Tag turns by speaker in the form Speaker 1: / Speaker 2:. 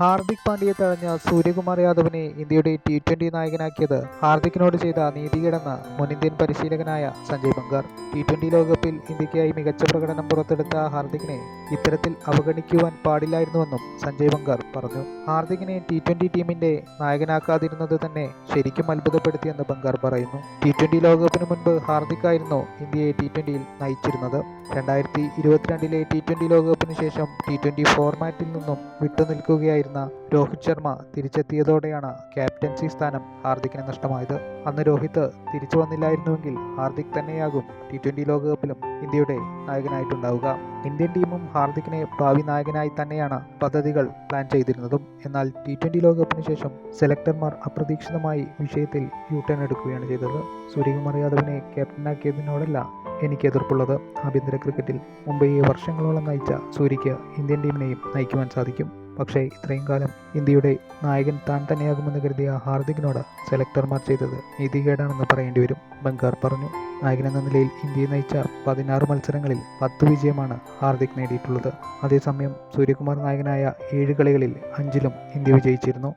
Speaker 1: ഹാർദിക് പാണ്ഡ്യയെ തഴഞ്ഞ സൂര്യകുമാർ യാദവിനെ ഇന്ത്യയുടെ T twenty നായകനാക്കിയത് ഹാർദിക്കിനോട് ചെയ്ത നീതികേടെന്ന് മുൻ ഇന്ത്യൻ പരിശീലകനായ സഞ്ജയ് ബംഗാർ ടി ട്വന്റി ലോകകപ്പിൽ ഇന്ത്യക്കായി മികച്ച പ്രകടനം പുറത്തെടുത്ത ഹാർദിക്കിനെ ഇത്തരത്തിൽ അവഗണിക്കുവാൻ പാടില്ലായിരുന്നുവെന്നും സഞ്ജയ് ബംഗാർ പറഞ്ഞു. ഹാർദിക്കിനെ ടി ട്വന്റി ടീമിന്റെ നായകനാക്കാതിരുന്നത് തന്നെ ശരിക്കും അത്ഭുതപ്പെടുത്തിയെന്ന് ബംഗാർ പറയുന്നു. ടി ട്വന്റി ലോകകപ്പിന് മുൻപ് ഹാർദിക് ആയിരുന്നു ഇന്ത്യയെ ടി ട്വന്റിയിൽ നയിച്ചിരുന്നത്. രണ്ടായിരത്തി ഇരുപത്തിരണ്ടിലെ ടി ട്വന്റി ലോകകപ്പിന് ശേഷം ടി ട്വന്റി ഫോർമാറ്റിൽ നിന്നും വിട്ടുനിൽക്കുകയായിരുന്ന രോഹിത് ശർമ്മ തിരിച്ചെത്തിയതോടെയാണ് ക്യാപ്റ്റൻസി സ്ഥാനം ഹാർദിക്കിന് നഷ്ടമായത്. അന്ന് രോഹിത് തിരിച്ചു വന്നില്ലായിരുന്നുവെങ്കിൽ ഹാർദിക് തന്നെയാകും ടി ട്വന്റി ലോകകപ്പിലും ഇന്ത്യയുടെ നായകനായിട്ടുണ്ടാവുക. ഇന്ത്യൻ ടീമും ഹാർദിക്കിനെ ഭാവി നായകനായി തന്നെയാണ് പദ്ധതികൾ പ്ലാൻ ചെയ്തിരുന്നതും. എന്നാൽ ടി ട്വന്റി ലോകകപ്പിന് ശേഷം സെലക്ടർമാർ അപ്രതീക്ഷിതമായി വിഷയത്തിൽ യു ടേൺ എടുക്കുകയാണ് ചെയ്തത്. സൂര്യകുമാർ യാദവിനെ ക്യാപ്റ്റനാക്കിയതിനോടല്ല എനിക്ക് എതിർപ്പുള്ളത് ആഭ്യന്തര ക്രിക്കറ്റിൽ മുംബൈയെ വർഷങ്ങളോളം നയിച്ച സൂര്യയ്ക്ക് ഇന്ത്യൻ ടീമിനെയും നയിക്കുവാൻ സാധിക്കും. പക്ഷേ ഇത്രയും കാലം ഇന്ത്യയുടെ നായകൻ താൻ തന്നെയാകുമെന്ന് കരുതിയ ഹാർദിക്കിനോട് സെലക്ടർമാർ ചെയ്തത് നീതികേടാണെന്ന് പറയേണ്ടി വരും. ബംഗാർ പറഞ്ഞു എന്ന നിലയിൽ ഇന്ത്യയെ നയിച്ച പതിനാറ് മത്സരങ്ങളിൽ പത്ത് വിജയമാണ് ഹാർദിക് നേടിയിട്ടുള്ളത്. അതേസമയം സൂര്യകുമാർ നായകനായ ഏഴ് കളികളിൽ അഞ്ചിലും ഇന്ത്യ വിജയിച്ചിരുന്നു.